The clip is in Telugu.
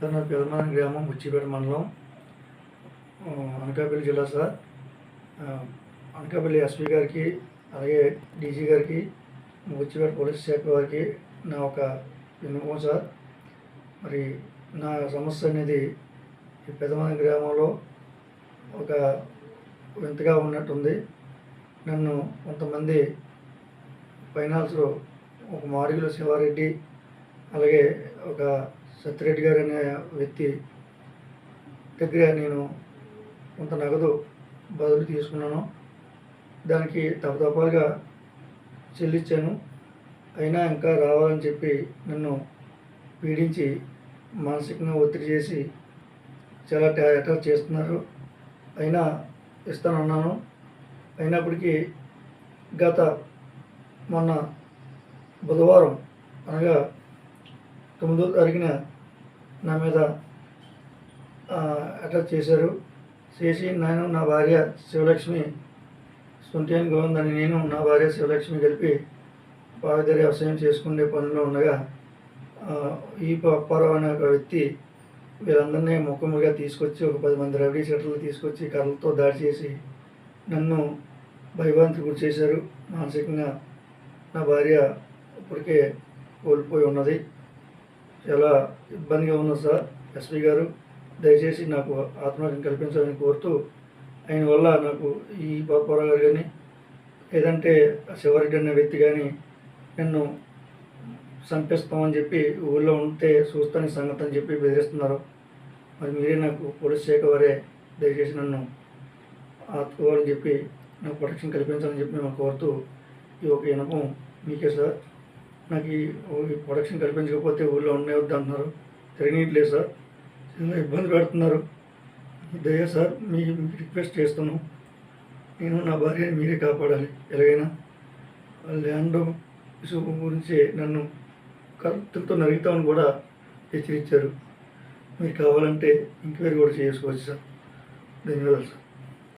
సార్ నా పెదమాన గ్రామం ముచ్చిపేట మండలం అనకాపల్లి జిల్లా సార్. అనకాపల్లి ఎస్పీ గారికి అలాగే డీజీ గారికి ముచ్చిపేట పోలీస్ శాఖ వారికి నా ఒక విన్నపం సార్. మరి నా సమస్య అనేది ఈ పెదమాన గ్రామంలో ఒక వింతగా ఉన్నట్టుంది. నన్ను కొంతమంది ఫైనాన్స్లో ఒక మాడుగుల శివారెడ్డి అలాగే ఒక సత్యరెడ్డి గారు అనే వ్యక్తి దగ్గర నేను కొంత నగదు బదులు తీసుకున్నాను. దానికి తపతపాలుగా చెల్లించాను. అయినా ఇంకా రావాలని చెప్పి నన్ను పీడించి మానసికంగా ఒత్తిడి చేసి చాలా అటాక్ చేస్తున్నారు. అయినా ఇస్తానన్నాను. అయినప్పటికీ గత మొన్న బుధవారం అనగా తొమ్మిదో తారీఖున నా మీద అటాక్ చేశారు. చేసి నేను నా భార్య శివలక్ష్మి సొంటియాన్ గోవింద్ అని నేను నా భార్య శివలక్ష్మి కలిపి పావిధరి వ్యవసాయం చేసుకునే పనిలో ఉండగా ఈ పప్పారావు అనే ఒక వ్యక్తి వీళ్ళందరినీ ముఖముగా తీసుకొచ్చి ఒక పది మంది రవి షెటర్లు తీసుకొచ్చి కర్రలతో దాడి చేసి నన్ను భయభ్రాంతి గురి చేశారు. మానసికంగా నా భార్య ఇప్పటికే కోల్పోయి ఉన్నది. చాలా ఇబ్బందిగా ఉన్నది సార్ ఎస్పీ గారు దయచేసి నాకు ఆత్మహత్యం కల్పించాలని కోరుతూ ఆయన వల్ల నాకు ఈ పాపారావు గారు కానీ లేదంటే శివరెడ్డి అనే వ్యక్తి కానీ నన్ను చంపేస్తామని చెప్పి ఊళ్ళో ఉంటే చూస్తాను సంగతి అని చెప్పి బెదిరిస్తున్నారు. మరి మీరే నాకు పోలీస్ శాఖ వారే దయచేసి నన్ను ఆదుకోవాలని చెప్పి నాకు ప్రొటెక్షన్ కల్పించాలని చెప్పి మేము కోరుతూ ఈ ఒక వినపం మీకే సార్. నాకు ఈ ప్రొడక్షన్ కల్పించకపోతే ఊళ్ళో ఉండే వద్దు అంటున్నారు. తిరగనీయట్లేదు సార్. చాలా ఇబ్బంది పెడుతున్నారు. దయ సార్ మీ మీకు రిక్వెస్ట్ చేస్తున్నాం నేను నా భార్యని మీరే కాపాడాలి. ఎలాగైనా ల్యాండ్ గురించి నన్ను కరెక్ట్తో నరుగుతామని కూడా హెచ్చరించారు. మీరు కావాలంటే ఎంక్వైరీ కూడా చేసుకోవచ్చు సార్. ధన్యవాదాలు సార్.